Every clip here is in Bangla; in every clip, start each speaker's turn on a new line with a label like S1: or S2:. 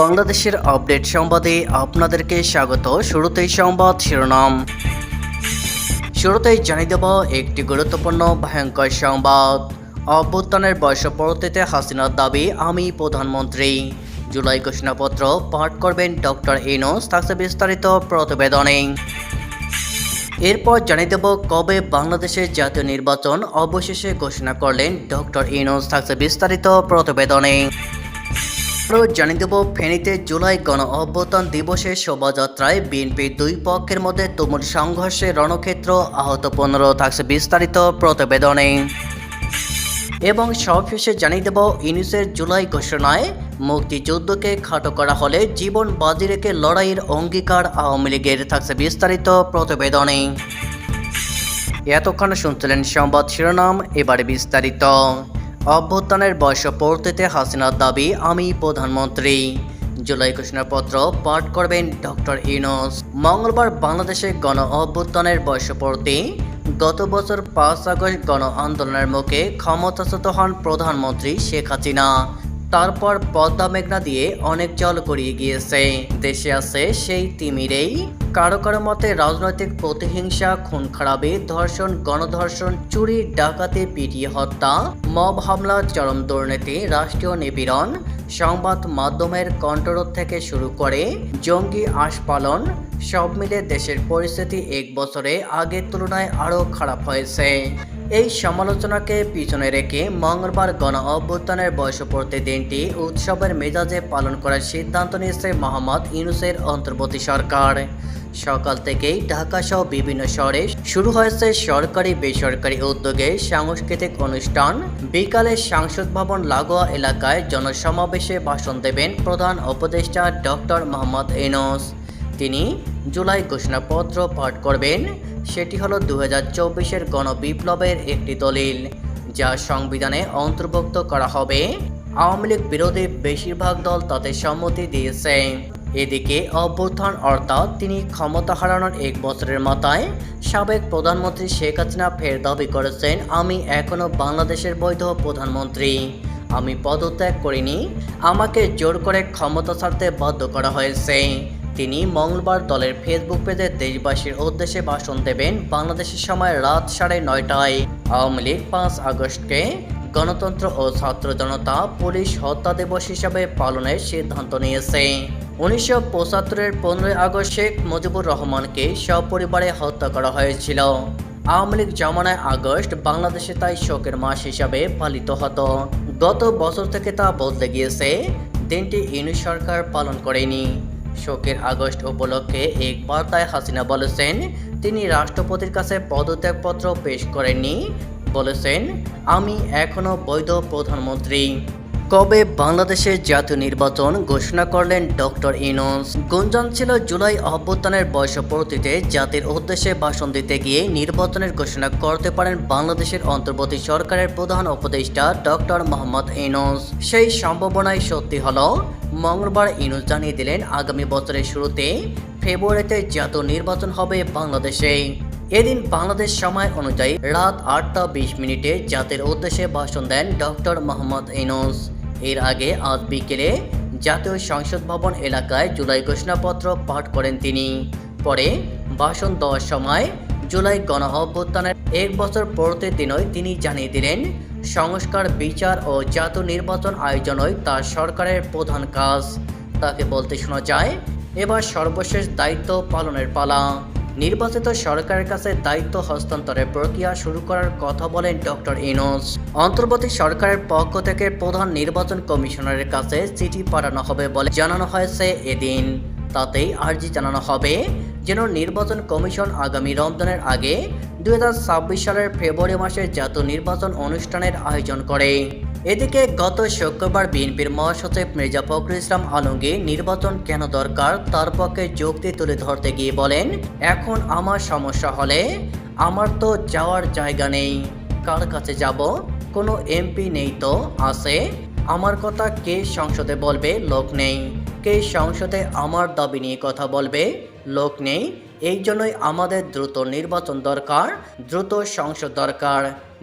S1: বাংলাদেশের আপডেট সংবাদে আপনাদেরকে স্বাগত। শুরুতেই সংবাদ শিরোনাম। শুরুতেই জানিয়ে দেব একটি গুরুত্বপূর্ণ ভয়ঙ্কর সংবাদ। অভ্যুত্থানের বর্ষপরতিতে হাসিনার দাবি, আমি প্রধানমন্ত্রী। জুলাই ঘোষণাপত্র পাঠ করবেন ডক্টর ইনোস থাকছে বিস্তারিত প্রতিবেদনে। এরপর জানিয়ে দেব কবে বাংলাদেশের জাতীয় নির্বাচন অবশেষে ঘোষণা করলেন ডক্টর ইনোস থাকছে বিস্তারিত প্রতিবেদনে। আরও জানিয়ে দেব, ফেনীতে জুলাই গণ অভ্যুত্থান দিবসের শোভাযাত্রায় বিএনপি দুই পক্ষের মধ্যে তুমুল সংঘর্ষে রণক্ষেত্র আহত পনেরো থাকছে বিস্তারিত প্রতিবেদনে। এবং সবশেষে জানিয়ে দেব ইউনিসের জুলাই ঘোষণায় মুক্তিযুদ্ধকে খাটো করা হলে জীবন বাজি রেখে লড়াইয়ের অঙ্গীকার আওয়ামী লীগের থাকছে বিস্তারিত প্রতিবেদনে। এতক্ষণ শুনছিলেন সংবাদ শিরোনাম, এবারে বিস্তারিত। অভ্যুত্থানের বয়স পূর্তিতে হাসিনার দাবি, আমি প্রধানমন্ত্রী। জুলাই ঘোষণাপত্র পাঠ করবেন ডক্টর ইনোস মঙ্গলবার বাংলাদেশে গণ অভ্যুত্থানের বর্ষপূর্তি গত বছর পাঁচ আগস্ট গণ আন্দোলনের মুখে ক্ষমতাচ্যুত হন প্রধানমন্ত্রী শেখ হাসিনা। তারপর পদ্মা মেঘনা দিয়ে অনেক জল গড়িয়ে গিয়েছে। দেশে আছে সেই তিমিরেই কারও কারও মতে রাজনৈতিক প্রতিহিংসা, খুন খারাপি ধর্ষণ, গণধর্ষণ, চুরি, ডাকাতি, পিটিয়ে হত্যা, মব হামলা, চরম দুর্নীতি, রাষ্ট্রীয় নিপীড়ন, সংবাদ মাধ্যমের কণ্ঠরোধ থেকে শুরু করে জঙ্গি আশপালন সব মিলে দেশের পরিস্থিতি এক বছরে আগের তুলনায় আরও খারাপ হয়েছে। এই সমালোচনাকে পিছনে রেখে মঙ্গলবার গণ অভ্যুত্থানের বয়সপূর্তি দিনটি উৎসবের মেজাজে পালন করার সিদ্ধান্ত নিয়েছে মোহাম্মদ ইউনুসের অন্তর্বর্তী সরকার। সকাল থেকেই ঢাকা সহ বিভিন্ন শহরে শুরু হয়েছে সরকারি, বেসরকারি উদ্যোগে সাংস্কৃতিক অনুষ্ঠান। বিকালে সংসদ ভবন লাগোয়া এলাকায় জনসমাবেশে ভাষণ দেবেন প্রধান উপদেষ্টা ডক্টর মোহাম্মদ ইনোস তিনি জুলাই ঘোষণাপত্র পাঠ করবেন। সেটি হলো দু হাজার চব্বিশের গণবিপ্লবের একটি দলিল, যা সংবিধানে অন্তর্ভুক্ত করা হবে। আওয়ামী লীগ বিরোধী বেশিরভাগ দল তাতে সম্মতি দিয়েছে। এদিকে অভ্যুত্থান অর্থাৎ তিনি ক্ষমতা হারানোর এক বছরের মাথায় সাবেক প্রধানমন্ত্রী শেখ হাসিনা ফের দাবি করেছেন, আমি এখনও বাংলাদেশের বৈধ প্রধানমন্ত্রী। আমি পদত্যাগ করিনি। আমাকে জোর করে ক্ষমতা ছাড়তে বাধ্য করা হয়েছে। তিনি মঙ্গলবার দলের ফেসবুক পেজে দেশবাসীর উদ্দেশ্যে ভাষণ দেবেন বাংলাদেশের সময় রাত সাড়ে নয়টায়। আওয়ামী লীগ পাঁচ আগস্টকে গণতন্ত্র ও ছাত্র জনতা পুলিশ হত্যা দিবস হিসাবে পালনের সিদ্ধান্ত নিয়েছে। উনিশশো পঁচাত্তরের পনেরোই আগস্ট শেখ মুজিবুর রহমানকে সপরিবারে হত্যা করা হয়েছিল। আওয়ামী লীগ জামানায় আগস্ট বাংলাদেশে তাই শোকের মাস হিসাবে পালিত হতো। গত বছর থেকে তা বদলে গিয়েছে। দিনটি ইউনিট সরকার পালন করেনি। শোকের আগস্ট উপলক্ষে এক বার্তায় হাসিনা বলেছেন, তিনি রাষ্ট্রপতির কাছে পদত্যাগপত্র পেশ করেননি। বলেছেন, আমি এখনও বৈধ প্রধানমন্ত্রী। কবে বাংলাদেশের জাতীয় নির্বাচন ঘোষণা করলেন ডক্টর ইনোস গুঞ্জন ছিল জুলাই অভ্যুত্থানের বর্ষপূর্তিতে জাতির উদ্দেশ্যে ভাষণ দিতে গিয়ে নির্বাচনের ঘোষণা করতে পারেন বাংলাদেশের অন্তর্বর্তী সরকারের প্রধান উপদেষ্টা ডক্টর মোহাম্মদ ইনোস সেই সম্ভাবনাই সত্যি হল, মঙ্গলবার ইনোস জানিয়ে দিলেন, আগামী বছরের শুরুতে ফেব্রুয়ারিতে জাতীয় নির্বাচন হবে বাংলাদেশে। এদিন বাংলাদেশ সময় অনুযায়ী রাত আটটা বিশ মিনিটে জাতির উদ্দেশ্যে ভাষণ দেন ডক্টর মোহাম্মদ ইনোস এর আগে আজ বিকেলে জাতীয় সংসদ ভবন এলাকায় জুলাই ঘোষণাপত্র পাঠ করেন তিনি। পরে ভাষণ দেওয়ার সময় জুলাই গণ অভ্যুত্থানের এক বছর পরতে দিনই তিনি জানিয়ে দিলেন, সংস্কার, বিচার ও জাতীয় নির্বাচন আয়োজনই তার সরকারের প্রধান কাজ। তাকে বলতে শোনা যায়, এবার সর্বশেষ দায়িত্ব পালনের পালা। নির্বাচিত সরকারের কাছে দায়িত্ব হস্তান্তরের প্রক্রিয়া শুরু করার কথা বলেন ডক্টর ইনোস অন্তর্বর্তী সরকারের পক্ষ থেকে প্রধান নির্বাচন কমিশনারের কাছে চিঠি পাঠানো হবে বলে জানানো হয়েছে এদিন। তাতেই আর্জি জানানো হবে যেন নির্বাচন কমিশন আগামী রমজানের আগে দু হাজার ছাব্বিশ সালের ফেব্রুয়ারি মাসে জাতীয় নির্বাচন অনুষ্ঠানের আয়োজন করে। এদিকে গত শুক্রবার বিএনপির মহাসচিব মির্জা ফখরুল ইসলাম আলমগীর নির্বাচন কেন দরকার তার পক্ষে যুক্তি তুলে ধরতে গিয়ে বলেন, এখন আমার সমস্যা হলে আমার তো যাওয়ার জায়গা নেই। কার কাছে যাব? কোনো এমপি নেই তো আছে? আমার কথা কে সংসদে বলবে? লোক নেই। কে সংসদে আমার দাবি নিয়ে কথা বলবে? লোক নেই। এই জন্যই আমাদের দ্রুত নির্বাচন দরকার, দ্রুত সংসদ দরকার।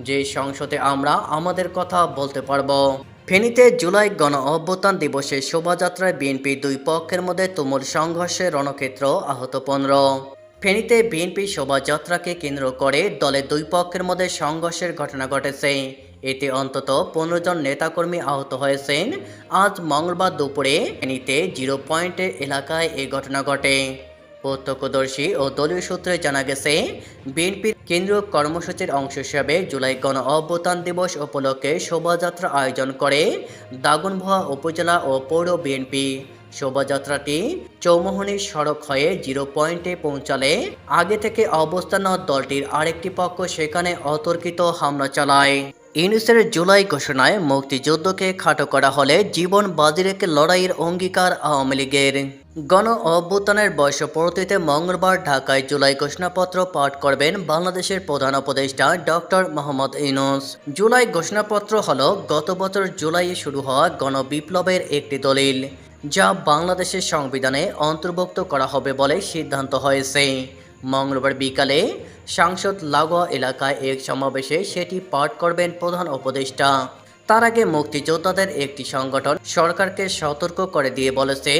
S1: যে সংসদে আমরা আমাদের কথা বলতে পারব। ফেনীতে জুলাই গণ অভ্যুত্থান দিবসে শোভাযাত্রায় বিএনপি দুই পক্ষের মধ্যে তুমুল সংঘর্ষে রণক্ষেত্র আহত পনেরো। ফেনীতে বিএনপি শোভাযাত্রাকে কেন্দ্র করে দলের দুই পক্ষের মধ্যে সংঘর্ষের ঘটনা ঘটেছে। এতে অন্তত পনেরো জন নেতাকর্মী আহত হয়েছেন। আজ মঙ্গলবার দুপুরে ফেনীতে জিরো পয়েন্টের এলাকায় এই ঘটনা ঘটে। প্রত্যক্ষদর্শী ও দলীয় সূত্রে জানা গেছে, বিএনপির কেন্দ্রীয় কর্মসূচির অংশ হিসাবে জুলাই গণ অভ্যুত্থান দিবস উপলক্ষে শোভাযাত্রা আয়োজন করে দাগনভুয়া উপজেলা ও পৌর বিএনপি। শোভাযাত্রাটি চৌমোহনী সড়ক হয়ে জিরো পয়েন্টে পৌঁছালে আগে থেকে অবস্থান দলটির আরেকটি পক্ষ সেখানে অতর্কিত হামলা চালায়। ইউনিসের জুলাই ঘোষণায় মুক্তিযুদ্ধকে খাটো করা হলে জীবন বাজি রেখে লড়াইয়ের অঙ্গীকার আওয়ামী লীগের। গণ অভ্যুত্থানের বর্ষপূর্তিতে মঙ্গলবার ঢাকায় জুলাই ঘোষণাপত্র পাঠ করবেন বাংলাদেশের প্রধান উপদেষ্টা ডক্টর মোহাম্মদ ইউনুস। জুলাই ঘোষণাপত্র হল গত বছর জুলাইয়ে শুরু হওয়া গণবিপ্লবের একটি দলিল, যা বাংলাদেশের সংবিধানে অন্তর্ভুক্ত করা হবে বলে সিদ্ধান্ত হয়েছে। মঙ্গলবার বিকালে সাংসদ লাগোয়া এলাকায় এক সমাবেশে সেটি পাঠ করবেন প্রধান উপদেষ্টা। তার আগে মুক্তিযোদ্ধাদের একটি সংগঠন সরকারকে সতর্ক করে দিয়ে বলেছে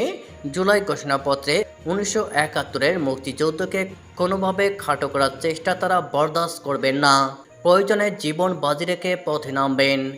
S1: জুলাই ঘোষণাপত্রে উনিশশো একাত্তরের মুক্তিযুদ্ধকে কোনোভাবে খাটো করার চেষ্টা তারা বরদাস্ত করবেন না। প্রয়োজনে জীবন বাজি রেখে পথে নামবেন।